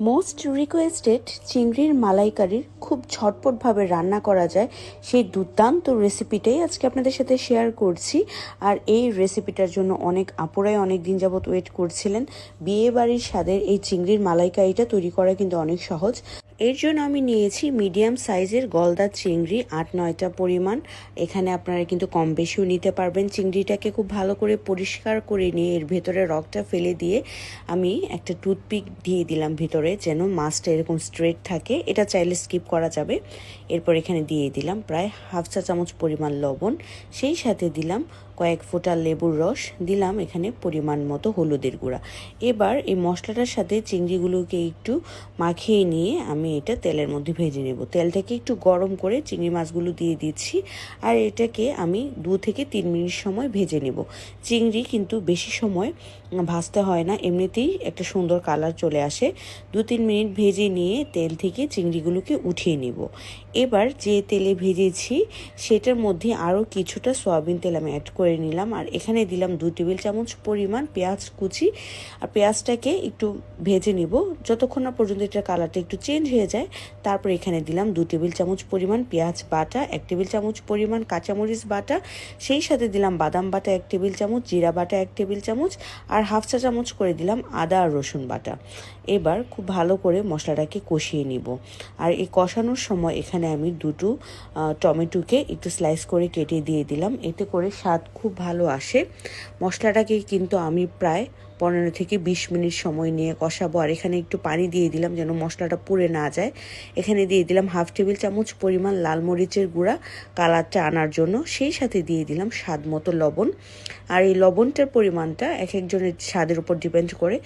Most requested চিংড়ির মালাইকারির খুব ঝটপটভাবে রান্না করা যায়, সেই দুর্দান্ত রেসিপিটাই আজকে আপনাদের সাথে শেয়ার করছি। আর এই রেসিপিটার জন্য অনেক আপুরাই অনেক দিন যাবত ওয়েট করছিলেন। বিয়ে বাড়ির স্বাদের এই চিংড়ির মালাইকারিটা তৈরি করা কিন্তু অনেক সহজ। এর জন্য আমি নিয়েছি মিডিয়াম সাইজের গলদা চিংড়ি, আট, নয়টা পরিমাণ। এখানে আপনারা কিন্তু কম বেশিও নিতে পারবেন। চিংড়িটাকে খুব ভালো করে পরিষ্কার করে নিয়ে এর ভেতরে রকটা ফেলে দিয়ে আমি একটা টুথপিক দিয়ে দিলাম ভিতরে, যেন মাছটা এরকম স্ট্রেট থাকে। এটা চাইলে স্কিপ করা যাবে। এরপর এখানে দিয়ে দিলাম প্রায় হাফ চা চামচ পরিমাণ লবণ। সেই সাথে দিলাম কয়েক ফোঁটা লেবুর রস। দিলাম এখানে পরিমাণ মতো হলুদের গুঁড়া। এবার এই মশলাটার সাথে চিংড়িগুলোকে একটু মাখিয়ে নিয়ে আমি এটা তেলের মধ্যে ভেজে নেব। তেলটাকে একটু গরম করে চিংড়ি মাছগুলো দিয়ে দিচ্ছি আর এটাকে আমি দু থেকে তিন মিনিট সময় ভেজে নেব। চিংড়ি কিন্তু বেশি সময় ভাজতে হয় না, এমনিতেই একটা সুন্দর কালার চলে আসে। দু তিন মিনিট ভেজে নিয়ে তেল থেকে চিংড়িগুলোকে উঠিয়ে নেব। এবার যে তেলে ভেজেছি, সেটার মধ্যে আরও কিছুটা সয়াবিন তেল আমি অ্যাড করে নিলাম। আর এখানে দিলাম দু টেবিল চামচ পরিমাণ পেঁয়াজ কুচি। আর পেঁয়াজটাকে একটু ভেজে নিব। যতক্ষণ না পর্যন্ত এটার কালারটা একটু চেঞ্জ হয়ে যায়, তারপর এখানে দিলাম দু টেবিল চামচ পরিমাণ পেঁয়াজ বাটা, এক টেবিল চামচ পরিমাণ কাঁচামরিচ বাটা, সেই সাথে দিলাম বাদাম বাটা এক টেবিল চামচ, জিরা বাটা এক টেবিল চামচ, আর হাফ চা চামচ করে দিলাম আদা আর রসুন বাটা। এবার খুব ভালো করে মশলাটাকে কষিয়ে নিব। আর এই কষানোর সময় এখানে আমি দুটো টমেটোকে একটু স্লাইস করে কেটে দিয়ে দিলাম। এতে করে স্বাদ খুব ভালো আসে। মশলাটাকে কিন্তু আমি প্রায় পনেরো থেকে বিশ মিনিট সময় নিয়ে কষাবো। আর এখানে একটু পানি দিয়ে দিলাম যেন মশলাটা পুড়ে না যায়। এখানে দিয়ে দিলাম হাফ টেবিল চামচ পরিমাণ লাল মরিচের গুঁড়া। কালারটা আনার জন্য সেই সাথে দিয়ে দিলাম স্বাদ মতো লবণ। আর এই লবণটার পরিমাণটা এক একজনের স্বাদের উপর ডিপেন্ড করে।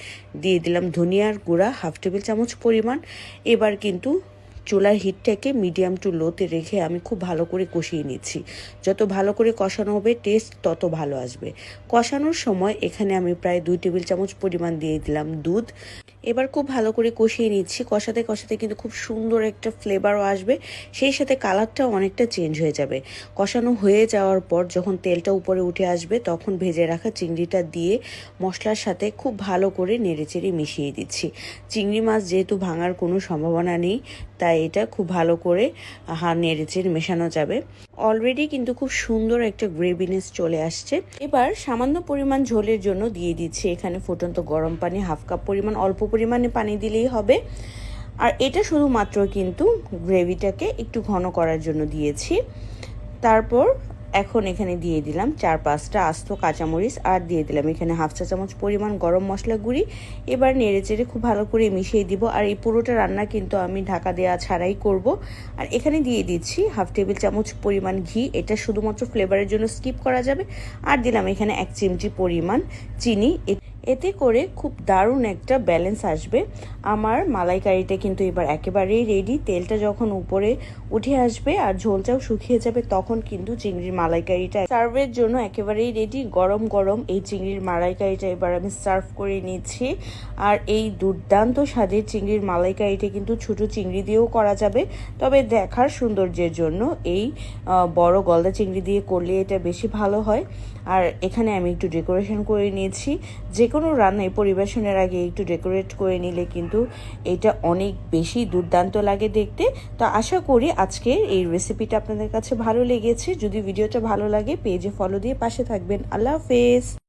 দিয়ে দিলাম ধনিয়ার গুঁড়া হাফ টেবিল চামচ পরিমাণ। এবার কিন্তু চুলার হিটটাকে মিডিয়াম টু লোতে রেখে আমি খুব ভালো করে কষিয়ে নিচ্ছি। যত ভালো করে কষানো হবে টেস্ট তত ভালো আসবে। কষানোর সময় এখানে আমি প্রায় দুই টেবিল চামচ পরিমাণ দিয়ে দিলাম দুধ। এবার খুব ভালো করে কষিয়ে নিচ্ছি। কষাতে কষাতে কিন্তু খুব সুন্দর একটা ফ্লেভারও আসবে। সেই সাথে কালারটাও অনেকটা চেঞ্জ হয়ে যাবে। কষানো হয়ে যাওয়ার পর যখন তেলটা উপরে উঠে আসবে, তখন ভেজে রাখা চিংড়িটা দিয়ে মশলার সাথে খুব ভালো করে নেড়েচেড়ে মিশিয়ে দিচ্ছি। চিংড়ি মাছ যেহেতু ভাঙার কোনো সম্ভাবনা নেই, তাই এটা খুব ভালো করে হা মেশানো যাবে। অলরেডি কিন্তু খুব সুন্দর একটা গ্রেভিনেস চলে আসছে। এবার সামান্য পরিমাণ ঝোলের জন্য দিয়ে দিচ্ছি এখানে ফুটন্ত গরম পানি, হাফ কাপ পরিমাণ, অল্প পরিমাণে পানি দিলেই হবে। আর এটা শুধুমাত্র কিন্তু গ্রেভিটাকে একটু ঘন করার জন্য দিয়েছি। তারপর এখন এখানে দিয়ে দিলাম চার পাঁচটা আস্ত কাঁচামরিচ আর দিয়ে দিলাম এখানে হাফ চা চামচ পরিমাণ গরম মশলা গুঁড়ি। এবার নেড়ে চেড়ে খুব ভালো করে মিশিয়ে দিব আর এই পুরোটা রান্না কিন্তু আমি ঢাকা দেওয়া ছাড়াই করব। আর এখানে দিয়ে দিচ্ছি হাফ টেবিল চামচ পরিমাণ ঘি, এটা শুধুমাত্র ফ্লেভারের জন্য স্কিপ করা যাবে। আর দিলাম এখানে এক চিমটি পরিমাণ চিনি। এতে করে খুব দারুণ একটা ব্যালেন্স আসবে। আমার মালাইকারিটা কিন্তু এবার একেবারেই রেডি তেলটা যখন উপরে উঠে আসবে আর ঝোলটাও শুকিয়ে যাবে, তখন কিন্তু চিংড়ির মালাইকারিটা সার্ভের জন্য একেবারেই রেডি গরম গরম এই চিংড়ির মালাইকারিটা এবার আমি সার্ভ করে নিচ্ছি। আর এই দুর্দান্ত স্বাদের চিংড়ির মালাইকারিটা কিন্তু ছোট চিংড়ি দিয়েও করা যাবে। তবে দেখার সৌন্দর্যের জন্য এই বড় গলদা চিংড়ি দিয়ে করলে এটা বেশি ভালো হয়। আর এখানে আমি একটু ডেকোরেশন করে নিয়েছি। যে কোনো রান্নায় পরিবেশনের আগে একটু ডেকোরেট করে নিলে কিন্তু এটা অনেক বেশি দুর্দান্ত লাগে দেখতে। তো আশা করি আজকে এই রেসিপিটা আপনাদের কাছে ভালো লেগেছে। যদি ভিডিওটা ভালো লাগে পেজে ফলো দিয়ে পাশে থাকবেন। আল্লাহ হাফেজ!